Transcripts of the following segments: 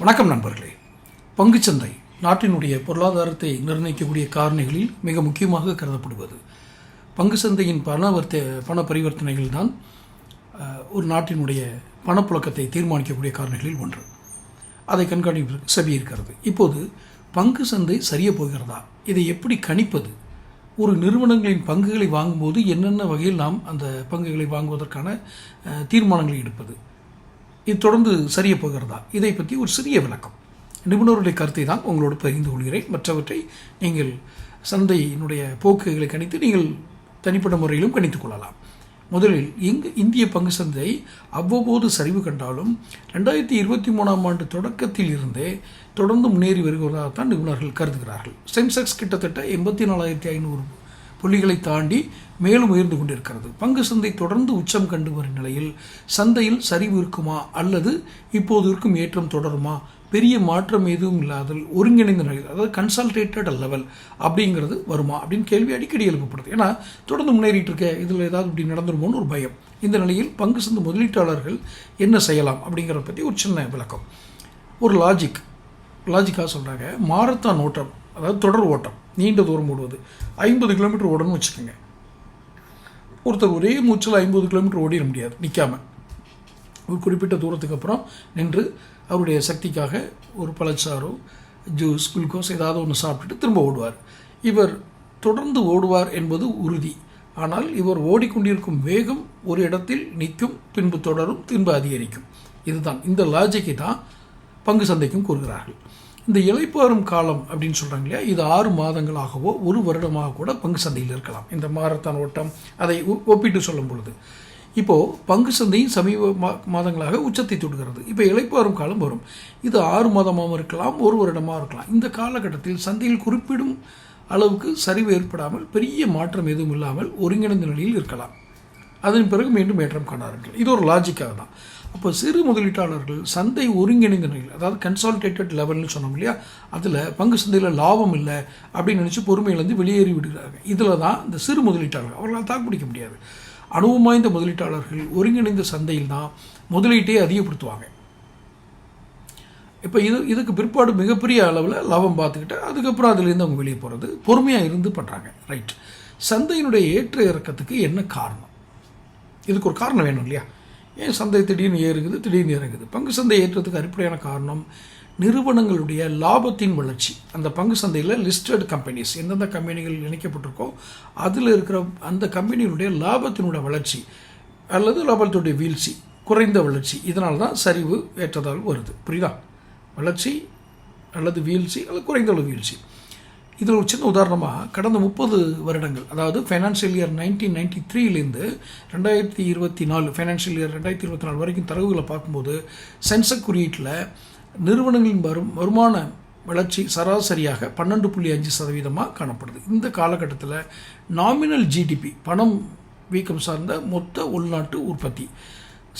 வணக்கம் நண்பர்களே. பங்குச்சந்தை நாட்டினுடைய பொருளாதாரத்தை நிர்ணயிக்கக்கூடிய காரணிகளில் மிக முக்கியமாக கருதப்படுவது. பங்கு சந்தையின் பணவர்த்த பண பரிவர்த்தனைகள் தான் ஒரு நாட்டினுடைய பணப்புழக்கத்தை தீர்மானிக்கக்கூடிய காரணிகளில் ஒன்று. அதை கண்காணிப்பு செபி இருக்கிறது. இப்போது பங்கு சந்தை சரிய போகிறதா? இதை எப்படி கணிப்பது? ஒரு நிறுவனங்களின் பங்குகளை வாங்கும்போது என்னென்ன வகையில் நாம் அந்த பங்குகளை வாங்குவதற்கான தீர்மானங்களை எடுப்பது? இது தொடர்ந்து சரிய போகிறதா? இதை பற்றி ஒரு சிறிய விளக்கம். நிபுணருடைய கருத்தை தான் உங்களோடு பகிர்ந்து கொள்கிறேன். மற்றவற்றை நீங்கள் சந்தையினுடைய போக்குகளை கணித்து நீங்கள் தனிப்பட்ட முறையிலும் கணித்துக் கொள்ளலாம். முதலில் இங்கு இந்திய பங்கு சந்தை அவ்வப்போது சரிவு கண்டாலும் ரெண்டாயிரத்தி இருபத்தி மூணாம் ஆண்டு தொடக்கத்தில் இருந்தே தொடர்ந்து முன்னேறி வருவதாகத்தான் நிபுணர்கள் கருதுகிறார்கள். சென்செக்ஸ் கிட்டத்தட்ட எண்பத்தி நாலாயிரத்தி ஐநூறு புள்ளிகளை தாண்டி மேலும் உயர்ந்து கொண்டிருக்கிறது. பங்கு சந்தை தொடர்ந்து உச்சம் கண்டு வரும் நிலையில் சந்தையில் சரிவு இருக்குமா அல்லது இப்போது இருக்கும் ஏற்றம் தொடருமா? பெரிய மாற்றம் எதுவும் இல்லாதல் ஒருங்கிணைந்த நிலையில் அதாவது கன்சல்டேட்டட் லெவல் அப்படிங்கிறது வருமா அப்படின்னு கேள்வி அடிக்கடி எழுப்பப்படுது. ஏன்னா தொடர்ந்து முன்னேறிட்டு இருக்க இதில் ஏதாவது இப்படி நடந்துருமோன்னு ஒரு பயம். இந்த நிலையில் பங்கு சந்தை முதலீட்டாளர்கள் என்ன செய்யலாம் அப்படிங்கிறத பற்றி ஒரு சின்ன விளக்கம். ஒரு லாஜிக் லாஜிக்காக சொல்கிறாங்க மாரத்தான் ஓட்டம் அதாவது தொடர் ஓட்டம் நீண்ட தூரம் ஓடுவது. ஐம்பது கிலோமீட்டர் ஓடணும்னு வச்சுக்கோங்க. ஒருத்தர் ஒரே மூச்சில் ஐம்பது கிலோமீட்டர் ஓடிட முடியாது நிற்காம ஒரு குறிப்பிட்ட தூரத்துக்கு அப்புறம் நின்று அவருடைய சக்திக்காக ஒரு பழச்சாறோ ஜூஸ் குளுக்கோஸ் ஏதாவது ஒன்று சாப்பிட்டுட்டு திரும்ப ஓடுவார். இவர் தொடர்ந்து ஓடுவார் என்பது உறுதி. ஆனால் இவர் ஓடிக்கொண்டிருக்கும் வேகம் ஒரு இடத்தில் நிற்கும் பின்பு தொடரும் திரும்ப அதிகரிக்கும். இதுதான். இந்த லாஜிக்கை தான் பங்கு சந்தைக்கும் கூறுகிறார்கள். இந்த இலைப்பாறும் காலம் அப்படின்னு சொல்கிறாங்க இல்லையா இது ஆறு மாதங்களாகவோ ஒரு வருடமாக கூட பங்கு சந்தையில் இருக்கலாம். இந்த மாரத்தான் ஓட்டம் அதை ஒ- ஒப்பிட்டு சொல்லும் பொழுது. இப்போது பங்கு சந்தையும் சமீப மா மாதங்களாக உச்சத்தை தொடுகிறது. இப்போ இழைப்பாரும் காலம் வரும். இது ஆறு மாதமாகவும் இருக்கலாம் ஒரு வருடமாக இருக்கலாம். இந்த காலகட்டத்தில் சந்தையில் குறிப்பிடும் அளவுக்கு சரிவு ஏற்படாமல் பெரிய மாற்றம் எதுவும் இல்லாமல் ஒருங்கிணைந்த நிலையில் இருக்கலாம். அதன் பிறகு மீண்டும் ஏற்றம் காணார்கள் இது ஒரு லாஜிக்காக தான் அப்போ சிறு முதலீட்டாளர்கள் சந்தை ஒருங்கிணைந்த நிலையில் அதாவது கன்சால்டேட்டட் லெவல்னு சொன்னோம் இல்லையா? அதில் பங்கு சந்தையில் லாபம் இல்லை அப்படின்னு நினச்சி பொறுமையிலேருந்து வெளியேறி விடுகிறாங்க இதில் தான் இந்த சிறு முதலீட்டாளர்கள் அவர்களால் தாக்கு பிடிக்க முடியாது. அனுபவம் வாய்ந்த முதலீட்டாளர்கள் ஒருங்கிணைந்த சந்தையில் தான் முதலீட்டை அதிகப்படுத்துவாங்க. இப்போ இது இதுக்கு பிற்பாடு மிகப்பெரிய அளவில் லாபம் பார்த்துக்கிட்டு அதுக்கப்புறம் அதுலேருந்து அவங்க வெளியே போகிறது பொறுமையாக இருந்து பண்ணுறாங்க ரைட் சந்தையினுடைய ஏற்ற இறக்கத்துக்கு என்ன காரணம்? இதுக்கு ஒரு காரணம் வேணும் இல்லையா? ஏன் சந்தை திடீர்னு ஏறுகுது திடீர்னு இறங்குது? பங்கு சந்தை ஏற்றத்துக்கு அடிப்படையான காரணம் நிறுவனங்களுடைய லாபத்தின் வளர்ச்சி. அந்த பங்கு சந்தையில் லிஸ்டட் கம்பெனிஸ் எந்தெந்த கம்பெனிகள் இணைக்கப்பட்டிருக்கோ அதில் இருக்கிற அந்த கம்பெனிகளுடைய லாபத்தினுடைய வளர்ச்சி அல்லது லாபத்துடைய வீழ்ச்சி குறைந்த வளர்ச்சி. இதனால் தான் சரிவு ஏற்றதால் வருது. புரியுதா? வளர்ச்சி அல்லது வீழ்ச்சி அல்லது குறைந்த அளவு வீழ்ச்சி. இதில் ஒரு சின்ன உதாரணமாக கடந்த முப்பது வருடங்கள் அதாவது ஃபைனான்ஷியல் இயர் நைன்டீன் நைன்டி த்ரீலேருந்து ரெண்டாயிரத்தி இருபத்தி நாலு ஃபைனான்ஷியல் இயர் ரெண்டாயிரத்தி இருபத்தி நாலு வரைக்கும் தரவுகளை பார்க்கும்போது சென்செக் குறியீட்டில் நிறுவனங்களின் வரும் வருமான வளர்ச்சி சராசரியாக பன்னெண்டு புள்ளி அஞ்சு சதவீதமாக காணப்படுது. இந்த காலகட்டத்தில் நாமினல் ஜிடிபி பணம் வீக்கம் சார்ந்த மொத்த உள்நாட்டு உற்பத்தி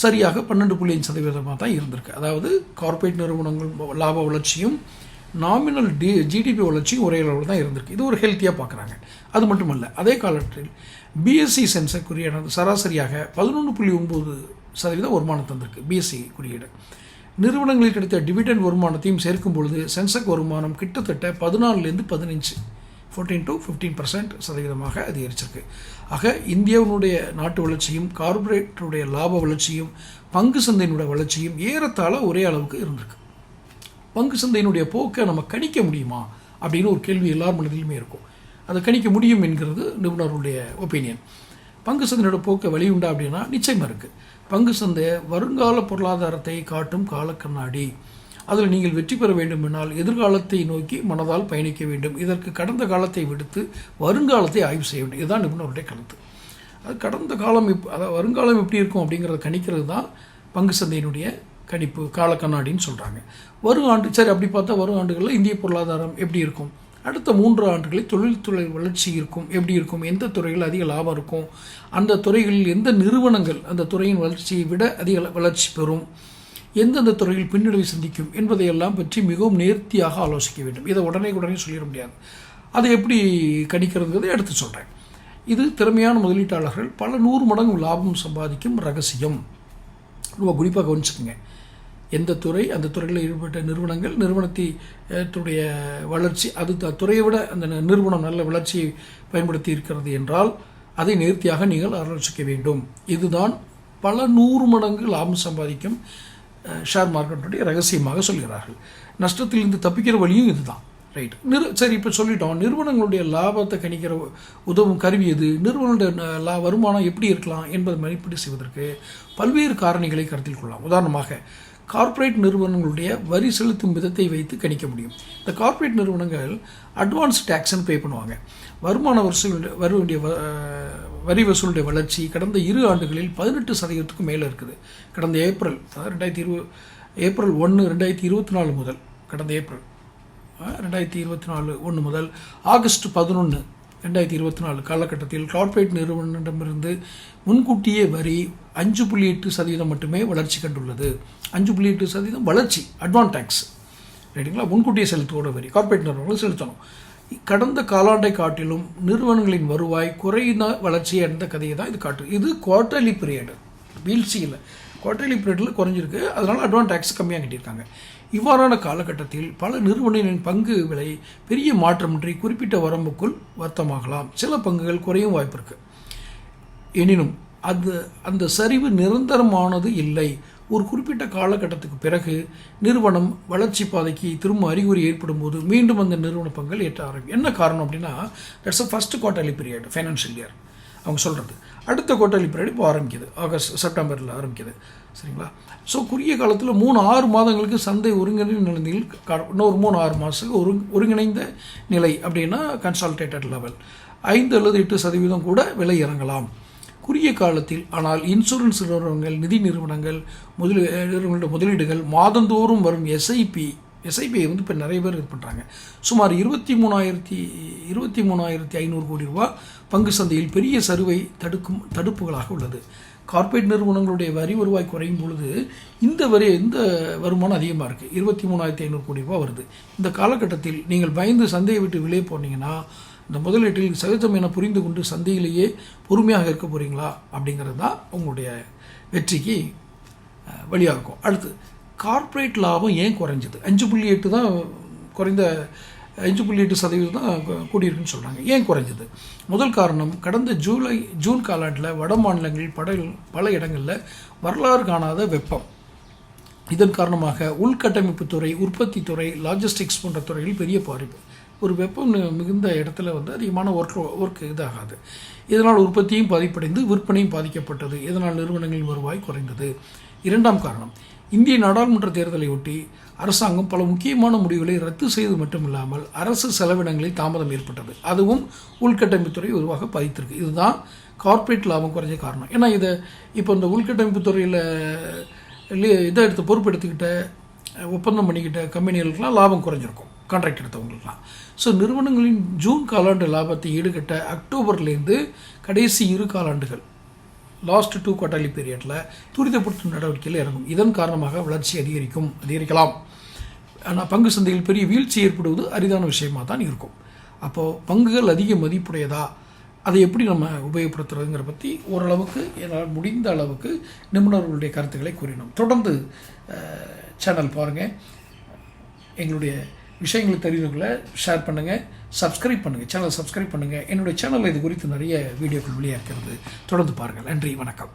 சரியாக பன்னெண்டு புள்ளி அஞ்சு சதவீதமாக தான் இருந்திருக்கு. அதாவது கார்ப்பரேட் நிறுவனங்கள் லாப வளர்ச்சியும் நாமினல் டி ஜிடிபி வளர்ச்சியும் ஒரே அளவில் தான் இருந்திருக்கு. இது ஒரு ஹெல்த்தியாக பார்க்குறாங்க அது மட்டுமல்ல அதே காலத்தில் பிஎஸ்சி சென்சர் குறியீடானது சராசரியாக பதினொன்று புள்ளி ஒம்பது சதவீதம் வருமானம் தந்திருக்கு பிஎஸ்சி குறியீடு. நிறுவனங்களில் கிடைத்த டிவிடெண்ட் வருமானத்தையும் சேர்க்கும் பொழுது சென்செக் வருமானம் கிட்டத்தட்ட பதினாலுலேருந்து பதினஞ்சு ஃபோர்டீன் டு ஃபிஃப்டீன் பர்சன்ட் சதவீதமாக அதிகரிச்சிருக்கு. ஆக இந்தியாவினுடைய நாட்டு வளர்ச்சியும் கார்பரேட்டருடைய லாப வளர்ச்சியும் பங்கு சந்தையினுடைய வளர்ச்சியும் ஏறத்தாழ ஒரே அளவுக்கு இருந்திருக்கு. பங்கு சந்தையினுடைய போக்கை நம்ம கணிக்க முடியுமா? அப்படின்னு ஒரு கேள்வி எல்லார் மனதிலுமே இருக்கும். அதை கணிக்க முடியும் என்கிறது நிபுணர்களுடைய ஒப்பீனியன் பங்கு சந்தையோட போக்கை வழி உண்டா அப்படின்னா நிச்சயமாக இருக்குது பங்கு சந்தை வருங்கால பொருளாதாரத்தை காட்டும் காலக்கண்ணாடி அதில் நீங்கள் வெற்றி பெற வேண்டுமென்றால் எதிர்காலத்தை நோக்கி மனதால் பயணிக்க வேண்டும். இதற்கு கடந்த காலத்தை விடுத்து வருங்காலத்தை ஆய்வு செய்ய வேண்டும். இதுதான் நிபுணருடைய கருத்து. அது கடந்த காலம் இப் அதாவது வருங்காலம் எப்படி இருக்கும் அப்படிங்கிறத கணிக்கிறது தான் பங்கு சந்தையினுடைய கணிப்பு கால கண்ணாடின்னு சொல்கிறாங்க வரும் ஆண்டு சரி அப்படி பார்த்தா வரும் ஆண்டுகளில் இந்திய பொருளாதாரம் எப்படி இருக்கும்? அடுத்த மூன்று ஆண்டுகளில் தொழில்துறை வளர்ச்சி இருக்கும். எப்படி இருக்கும்? எந்த துறையில் அதிக லாபம் இருக்கும்? அந்த துறைகளில் எந்த நிறுவனங்கள் அந்த துறையின் வளர்ச்சியை விட அதிக வளர்ச்சி பெறும்? எந்தெந்த துறையில் பின்னடைவை சந்திக்கும்? என்பதையெல்லாம் பற்றி மிகவும் நேர்த்தியாக ஆலோசிக்க வேண்டும். இதை உடனே உடனே சொல்லிட முடியாது. அதை எப்படி கணிக்கிறதுங்கிறதை எடுத்து சொல்கிறேன் இது திறமையான முதலீட்டாளர்கள் பல நூறு மடங்கு லாபம் சம்பாதிக்கும் ரகசியம். ரொம்ப குறிப்பாக கவனிச்சுக்கோங்க. எந்த துறை அந்த துறையில் ஈடுபட்ட நிறுவனங்கள் நிறுவனத்தினுடைய வளர்ச்சி அது த- துறையை விட அந்த நிறுவனம் நல்ல வளர்ச்சியை பயன்படுத்தி இருக்கிறது என்றால் அதை நேர்த்தியாக நீங்கள் ஆலோசிக்க வேண்டும். இதுதான் பல நூறு மடங்கு லாபம் சம்பாதிக்கும் ஷேர் மார்க்கெட்டுடைய ரகசியமாக சொல்கிறார்கள். நஷ்டத்திலிருந்து தப்பிக்கிற வழியும் இதுதான். ரைட். நிறு சரி இப்போ சொல்லிட்டோம். நிறுவனங்களுடைய லாபத்தை கணிக்கிற உதவும் கருவி எது? நிறுவனங்களுடைய லா வருமானம் எப்படி இருக்கலாம் என்பதை மதிப்பீடு செய்வதற்கு பல்வேறு காரணிகளை கருத்தில் கொள்ளலாம். உதாரணமாக கார்ப்பரேட் நிறுவனங்களுடைய வரி செலுத்தும் விதத்தை வைத்து கணிக்க முடியும். இந்த கார்ப்பரேட் நிறுவனங்கள் அட்வான்ஸ் டேக்ஸ்னு பே பண்ணுவாங்க. வருமான வசூல் வர வேண்டிய வ- வரி வசூலுடைய வளர்ச்சி கடந்த இரு ஆண்டுகளில் பதினெட்டு சதவீதத்துக்கும் மேலே இருக்குது. கடந்த ஏப்ரல் அதாவது ரெண்டாயிரத்தி இருபது ஏப்ரல் ஒன்று ரெண்டாயிரத்தி இருபத்தி நாலு முதல் கடந்த ஏப்ரல் ரெண்டாயிரத்தி இருபத்தி நாலு ஒன்று முதல் ஆகஸ்ட் பதினொன்று ரெண்டாயிரத்தி இருபத்தி நாலு காலகட்டத்தில் கார்ப்பரேட் நிறுவனத்திடமிருந்து முன்கூட்டியே வரி அஞ்சு புள்ளி எட்டு சதவீதம் மட்டுமே வளர்ச்சி கண்டுள்ளது. அஞ்சு புள்ளி எட்டு சதவீதம் வளர்ச்சி அட்வான்ஸ் டேக்ஸ் ரைட்டுங்களா? முன்கூட்டியே செலுத்தோட வரி. கார்ப்பரேட் நிறுவனங்கள் செலுத்தணும். கடந்த காலாண்டை காட்டிலும் நிறுவனங்களின் வருவாய் குறைந்த வளர்ச்சி அடைந்த கதையை தான் இது காட்டு. இது குவார்டர்லி பீரியடு வீழ்ச்சியில். குவார்டர்லி பீரியடில் குறைஞ்சிருக்கு. அதனால் அட்வான்ஸ் டேக்ஸ் கம்மியாக கட்டியிருக்காங்க. இவ்வாறான காலகட்டத்தில் பல நிறுவனங்களின் பங்கு விலை பெரிய மாற்றமின்றி குறிப்பிட்ட வரம்புக்குள் வர்த்தமாகலாம். சில பங்குகள் குறையும் வாய்ப்பு இருக்குது எனினும் அது அந்த சரிவு நிரந்தரமானது இல்லை. ஒரு குறிப்பிட்ட காலகட்டத்துக்கு பிறகு நிறுவனம் வளர்ச்சி பாதைக்கு திரும்ப அறிகுறி ஏற்படும் போது மீண்டும் அந்த நிறுவன பங்குகள் ஏற்ற ஆரம்பிக்கும் என்ன காரணம் அப்படின்னா that's a first quarterly period financial year அவங்க சொல்கிறது அடுத்த குவார்டர்லி பீரியட் இப்போ ஆரம்பிக்குது. ஆகஸ்ட் செப்டம்பரில் ஆரம்பிக்குது. சரிங்களா? ஸோ குறுகிய காலத்தில் மூணு ஆறு மாதங்களுக்கு சந்தை ஒருங்கிணைந்த நிலையில் இன்னொரு மூணு ஆறு மாதத்துக்கு ஒரு ஒருங்கிணைந்த நிலை அப்படின்னா கன்சால்டேட்டட் லெவல் ஐந்து அல்லது எட்டு சதவீதம் கூட விலை இறங்கலாம். குறுகிய காலத்தில் ஆனால் இன்சூரன்ஸ் நிறுவனங்கள் நிதி நிறுவனங்கள் முதலீ நிறுவனங்களுடைய முதலீடுகள் மாதந்தோறும் வரும் எஸ்ஐபி எஸ்ஐபிஐ வந்து இப்போ நிறைய பேர் இது பண்ணுறாங்க சுமார் இருபத்தி மூணாயிரத்தி இருபத்தி மூணாயிரத்தி ஐநூறு கோடி ரூபாய் பங்கு சந்தையில் பெரிய சரிவை தடுக்கும் தடுப்புகளாக உள்ளது. கார்ப்பரேட் நிறுவனங்களுடைய வரி வருவாய் குறையும் பொழுது இந்த வரி இந்த வருமானம் அதிகமாக இருக்குது இருபத்தி மூணாயிரத்தி ஐநூறு கோடி ரூபா வருது. இந்த காலகட்டத்தில் நீங்கள் பயந்து சந்தையை விட்டு வெளியே போனீங்கன்னா இந்த முதலீட்டில் சகஜம் என புரிந்து கொண்டு சந்தையிலேயே பொறுமையாக இருக்க போகிறீங்களா அப்படிங்கிறது தான் உங்களுடைய வெற்றிக்கு வழியாக இருக்கும். அடுத்து கார்ப்பரேட் லாபம் ஏன் குறைஞ்சது? அஞ்சு புள்ளி எட்டு தான் குறைந்த அஞ்சு புள்ளி எட்டு சதவீதம் தான் கூடியிருக்குன்னு சொல்கிறாங்க ஏன் குறைஞ்சது? முதல் காரணம் கடந்த ஜூலை ஜூன் காலாண்டில் வட மாநிலங்களில் பட பல இடங்களில் வரலாறு காணாத வெப்பம். இதன் காரணமாக உள்கட்டமைப்பு துறை உற்பத்தி துறை லாஜிஸ்டிக்ஸ் போன்ற துறையில் பெரிய பாதிப்பு. ஒரு வெப்பம் மிகுந்த இடத்துல வந்து அதிகமான ஒர்க் ஒர்க் இதாகாது. இதனால் உற்பத்தியும் பாதிப்படைந்து விற்பனையும் பாதிக்கப்பட்டது. இதனால் நிறுவனங்களின் வருவாய் குறைந்தது. இரண்டாம் காரணம் இந்திய நாடாளுமன்ற தேர்தலை ஒட்டி அரசாங்கம் பல முக்கியமான முடிவுகளை ரத்து செய்தது மட்டுமில்லாமல் அரசு செலவினங்களில் தாமதம் ஏற்பட்டது. அதுவும் உள்கட்டமைப்புத்துறை உருவாக பாதித்திருக்கு. இதுதான் கார்ப்பரேட் லாபம் குறைஞ்ச காரணம். ஏன்னா இதை இப்போ இந்த உள்கட்டமைப்பு துறையில் இதை எடுத்து பொறுப்பெடுத்துக்கிட்ட ஒப்பந்தம் பண்ணிக்கிட்ட கம்பெனிகளுக்கெல்லாம் லாபம் குறைஞ்சிருக்கும். கான்ட்ராக்ட் எடுத்தவங்களுக்குலாம் ஸோ நிறுவனங்களின் ஜூன் காலாண்டு லாபத்தை ஈடுகட்ட அக்டோபர்லேருந்து கடைசி இரு காலாண்டுகள் லாஸ்ட் டூ குவார்டர்லி பீரியடில் துரிதப்படுத்தும் நடவடிக்கையில் இறங்கும். இதன் காரணமாக வளர்ச்சி அதிகரிக்கும். அதிகரிக்கலாம் ஆனால் பங்கு சந்தையில் பெரிய வீழ்ச்சி ஏற்படுவது அரிதான விஷயமாக தான் இருக்கும். அப்போது பங்குகள் அதிக மதிப்புடையதா? அதை எப்படி நம்ம உபயோகப்படுத்துறதுங்கிற பற்றி ஓரளவுக்கு என்னால் முடிந்த அளவுக்கு நிபுணர்களுடைய கருத்துக்களை கூறினோம். தொடர்ந்து சேனல் பாருங்கள் எங்களுடைய விஷயங்களை தெரிந்துகளை ஷேர் பண்ணுங்கள் சப்ஸ்கிரைப் பண்ணுங்கள் சேனல் சப்ஸ்கிரைப் பண்ணுங்கள் என்னுடைய சேனலில் இது குறித்து நிறைய வீடியோக்கள் வெளியாக இருக்கிறது தொடர்ந்து பாருங்கள். நன்றி வணக்கம்.